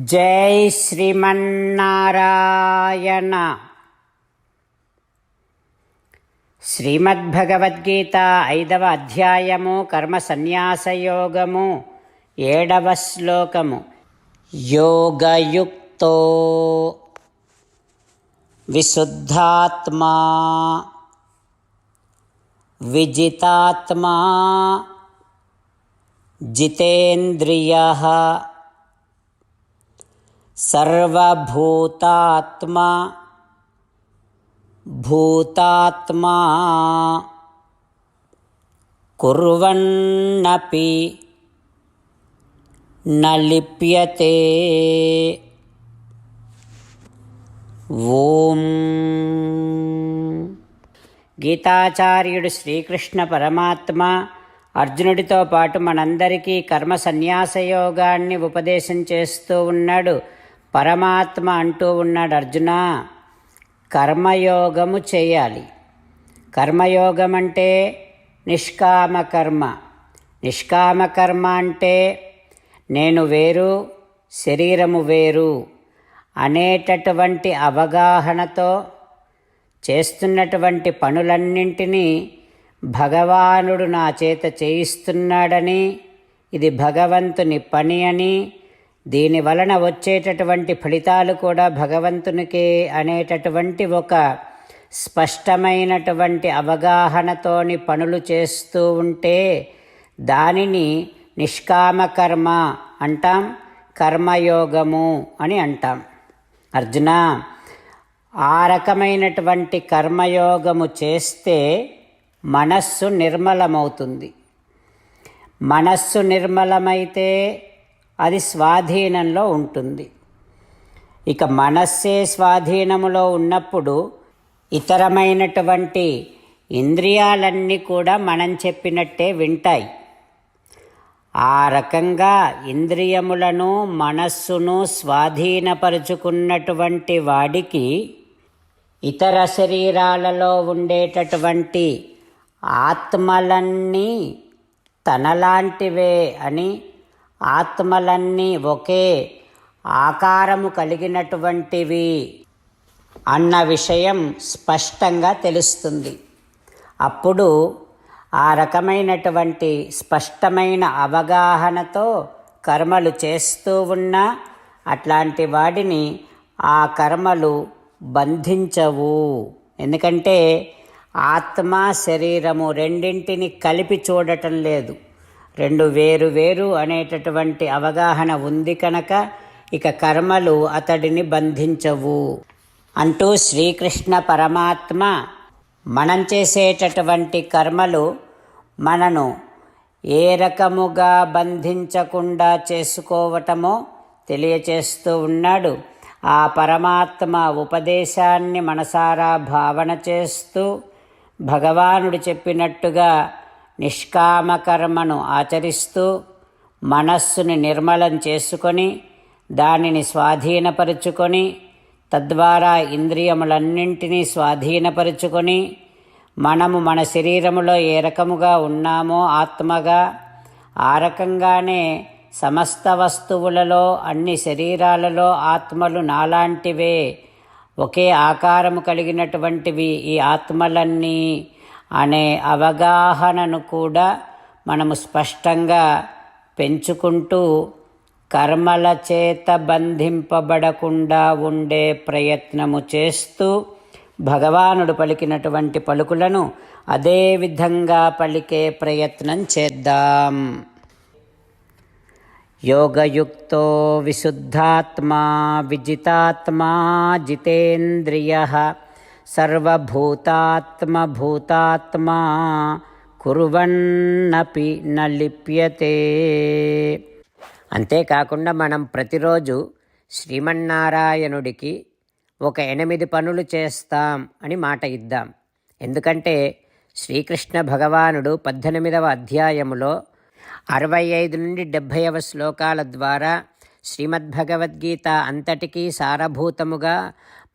జై శ్రీమన్నారాయణ. శ్రీమద్భగవద్గీత ఐదవ అధ్యాయము కర్మ సన్యాసయోగము ఏడవ శ్లోకము. యోగయుక్తో విశుద్ధాత్మా విజితాత్మా జితేంద్రియ సర్వభూతాత్మా భూతాత్మా కుర్వన్నపి నలిప్యతే. ఓం. గీతాచార్యుడు శ్రీకృష్ణ పరమాత్మ అర్జునుడితో పాటు మనందరికీ కర్మ సన్యాసయోగాన్ని ఉపదేశం చేస్తూ ఉన్నాడు. పరమాత్మ అంటూ ఉన్నాడు అర్జున కర్మయోగము చేయాలి. కర్మయోగం అంటే నిష్కామ కర్మ నిష్కామ కర్మ అంటే నేను వేరు శరీరము వేరు అనేటటువంటి అవగాహనతో చేస్తున్నటువంటి పనులన్నింటినీ భగవానుడు నా చేత చేయిస్తున్నాడని ఇది భగవంతుని పని అని దీని వలన వచ్చేటటువంటి ఫలితాలు కూడా భగవంతునికే అనేటటువంటి ఒక స్పష్టమైనటువంటి అవగాహనతోని పనులు చేస్తూ ఉంటే దానిని నిష్కామ కర్మ అంటాం కర్మయోగము అని అంటాం. అర్జున ఆ రకమైనటువంటి కర్మయోగము చేస్తే మనస్సు నిర్మలమవుతుంది. మనస్సు నిర్మలమైతే అది స్వాధీనంలో ఉంటుంది. ఇక మనస్సే స్వాధీనములో ఉన్నప్పుడు ఇతరమైనటువంటి ఇంద్రియాలన్నీ కూడా మనం చెప్పినట్టే వింటాయి. ఆ రకంగా ఇంద్రియములను మనస్సును స్వాధీనపరుచుకున్నటువంటి వాడికి ఇతర శరీరాలలో ఉండేటటువంటి ఆత్మలన్నీ తనలాంటివే అని ఆత్మలన్నీ ఒకే ఆకారము కలిగినటువంటివి అన్న విషయం స్పష్టంగా తెలుస్తుంది. అప్పుడు ఆ రకమైనటువంటి స్పష్టమైన అవగాహనతో కర్మలు చేస్తూ ఉన్నా అట్లాంటి వాడిని ఆ కర్మలు బంధించవు. ఎందుకంటే ఆత్మ శరీరము రెండింటిని కలిపి చూడటం లేదు. రెండు వేరు వేరు అనేటటువంటి అవగాహన ఉంది కనుక ఇక కర్మలు అతడిని బంధించవు. అంటూ శ్రీకృష్ణ పరమాత్మ మనం చేసేటటువంటి కర్మలు మనను ఏ రకముగా బంధించకుండా చేసుకోవటమో తెలియచేస్తూ ఉన్నాడు. ఆ పరమాత్మ ఉపదేశాన్ని మనసారా భావన చేస్తూ భగవానుడు చెప్పినట్టుగా నిష్కామకర్మను ఆచరిస్తూ మనస్సుని నిర్మలం చేసుకొని దానిని స్వాధీనపరుచుకొని తద్వారా ఇంద్రియములన్నింటినీ స్వాధీనపరుచుకొని మనము మన శరీరములో ఏ రకముగా ఉన్నామో ఆత్మగా ఆ రకంగానే సమస్త వస్తువులలో అన్ని శరీరాలలో ఆత్మలు నాలాంటివే ఒకే ఆకారము కలిగినటువంటివి ఈ ఆత్మలన్నీ. అనే అవగాహనను కూడా మనము స్పష్టంగా పెంచుకుంటూ కర్మల చేత బంధింపబడకుండా ఉండే ప్రయత్నము చేస్తూ భగవానుడు పలికినటువంటి పలుకులను అదే విధంగా పలికే ప్రయత్నం చేద్దాం. యోగయుక్తో విశుద్ధాత్మా విజితాత్మా జితేంద్రియ సర్వభూతాత్మభూతాత్మా కుర్వన్నపి నలిప్యతే. అంతేకాకుండా మనం ప్రతిరోజు శ్రీమన్నారాయణుడికి ఒక ఎనిమిది పనులు చేస్తాం అని మాట ఇద్దాం. ఎందుకంటే శ్రీకృష్ణ భగవానుడు పద్దెనిమిదవ అధ్యాయములో అరవై ఐదు నుండి డెబ్భైవ శ్లోకాల ద్వారా శ్రీమద్భగవద్గీత అంతటికీ సారభూతముగా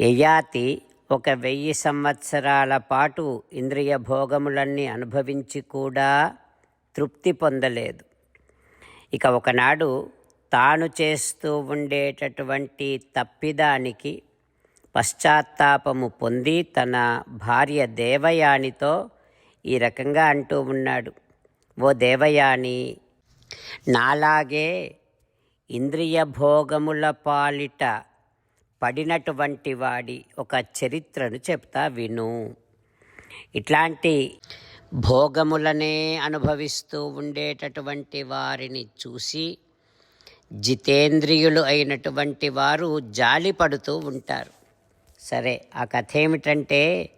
యయాతి ఒక వెయ్యి సంవత్సరాల పాటు ఇంద్రియ భోగములన్నీ అనుభవించి కూడా తృప్తి పొందలేదు. ఇక ఒకనాడు తాను చేస్తూ ఉండేటటువంటి తప్పిదానికి పశ్చాత్తాపము పొంది తన భార్య దేవయానితో ఈ రకంగా అంటూ ఉన్నాడు. ఓ దేవయాని నాలాగే ఇంద్రియ భోగముల పాలిట పడినటువంటి వాడి ఒక చరిత్రను చెప్తా విను. ఇట్లాంటి భోగములనే అనుభవిస్తూ ఉండేటటువంటి వారిని చూసి జితేంద్రియులు అయినటువంటి వారు జాలి పడుతూ ఉంటారు. సరే ఆ కథ ఏమిటంటే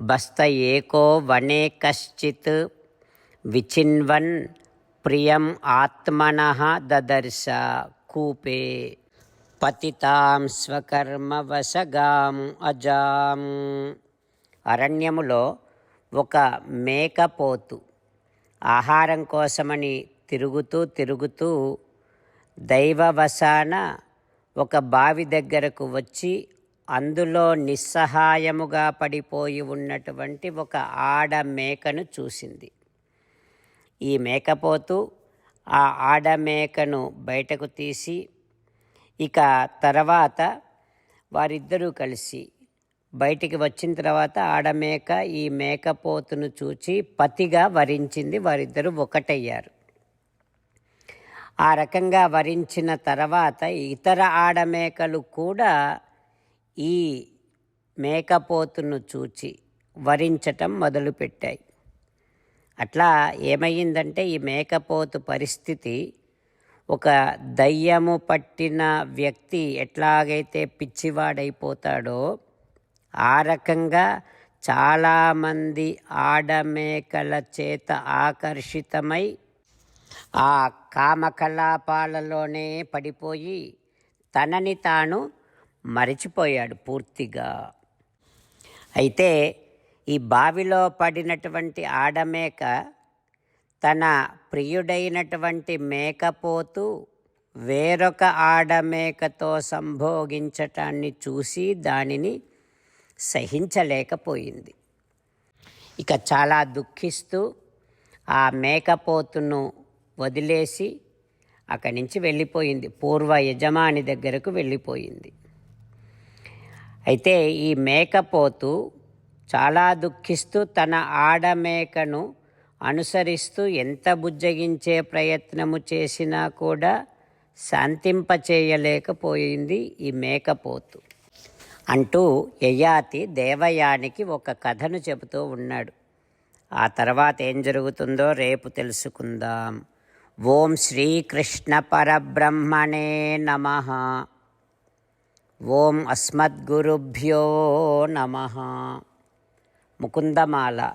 బస్త ఏకో వనే కశ్చిత్ విచిన్వన్ ప్రియం ఆత్మన దదర్శ కూపే. పతితాం స్వకర్మవశగాం అజాం. అరణ్యములో ఒక మేకపోతు ఆహారం కోసమని తిరుగుతూ తిరుగుతూ దైవవశాన ఒక బావి దగ్గరకు వచ్చి అందులో నిస్సహాయముగా పడిపోయి ఉన్నటువంటి ఒక ఆడ మేకను చూసింది. ఈ మేకపోతు ఆ ఆడ మేకను బయటకు తీసి ఇక తర్వాత వారిద్దరూ కలిసి బయటికి వచ్చిన తర్వాత ఆడమేక ఈ మేకపోతును చూచి పతిగా వరించింది. వారిద్దరూ ఒకటయ్యారు. ఆ రకంగా వరించిన తర్వాత ఇతర ఆడమేకలు కూడా ఈ మేకపోతును చూచి వరించటం మొదలుపెట్టాయి. అట్లా ఏమయ్యిందంటే ఈ మేకపోతు పరిస్థితి ఒక దయ్యము పట్టిన వ్యక్తి ఎట్లాగైతే పిచ్చివాడైపోతాడో ఆ రకంగా చాలామంది ఆడమేకల చేత ఆకర్షితమై ఆ కామకలాపాలలోనే పడిపోయి తనని తాను మరిచిపోయాడు పూర్తిగా. అయితే ఈ బావిలో పడినటువంటి ఆడమేక తన ప్రియుడైనటువంటి మేకపోతు వేరొక ఆడమేకతో సంభోగించటాన్ని చూసి దానిని సహించలేకపోయింది. ఇక చాలా దుఃఖిస్తూ ఆ మేకపోతును వదిలేసి అక్కడి నుంచి వెళ్ళిపోయింది. పూర్వ యజమాని దగ్గరకు వెళ్ళిపోయింది. అయితే ఈ మేకపోతు చాలా దుఃఖిస్తూ తన ఆడమేకను అనుసరిస్తూ ఎంత బుజ్జగించే ప్రయత్నము చేసినా కూడా శాంతింపచేయలేకపోయింది ఈ మేకపోతు. అంటూ యయాతి దేవయానికి ఒక కథను చెబుతూ ఉన్నాడు. ఆ తర్వాత ఏం జరుగుతుందో రేపు తెలుసుకుందాం. ఓం శ్రీకృష్ణ పరబ్రహ్మణే నమ. ఓం అస్మద్గురుభ్యో నమ. ముకుందమాల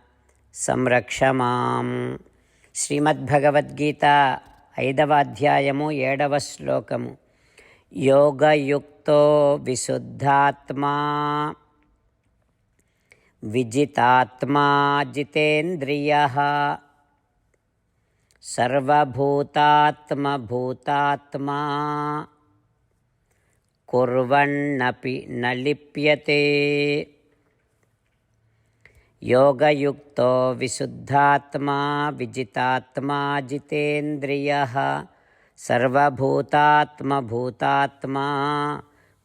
సంరక్ష మాం. శ్రీమద్భగవద్గీత ఐదవ అధ్యాయము ఏడవ శ్లోకము యోగయుక్తో విశుద్ధాత్మా. విజితాత్మా జితేంద్రియ. సర్వభూతాత్మభూతాత్మా. కుర్వన్నపి నలిప్యతే. योगयुक्तो विशुद्धात्मा विजितात्मा जितेन्द्रियः सर्वभूतात्मभूतात्मा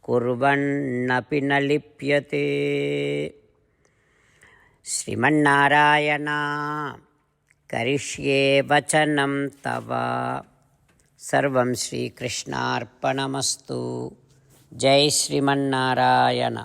कुर्वन्नपि न लिप्यते। श्रीमन्नारायण, करिष्ये वचनं तव। सर्वं श्रीकृष्णार्पणमस्तु। जय श्रीमन्नारायण।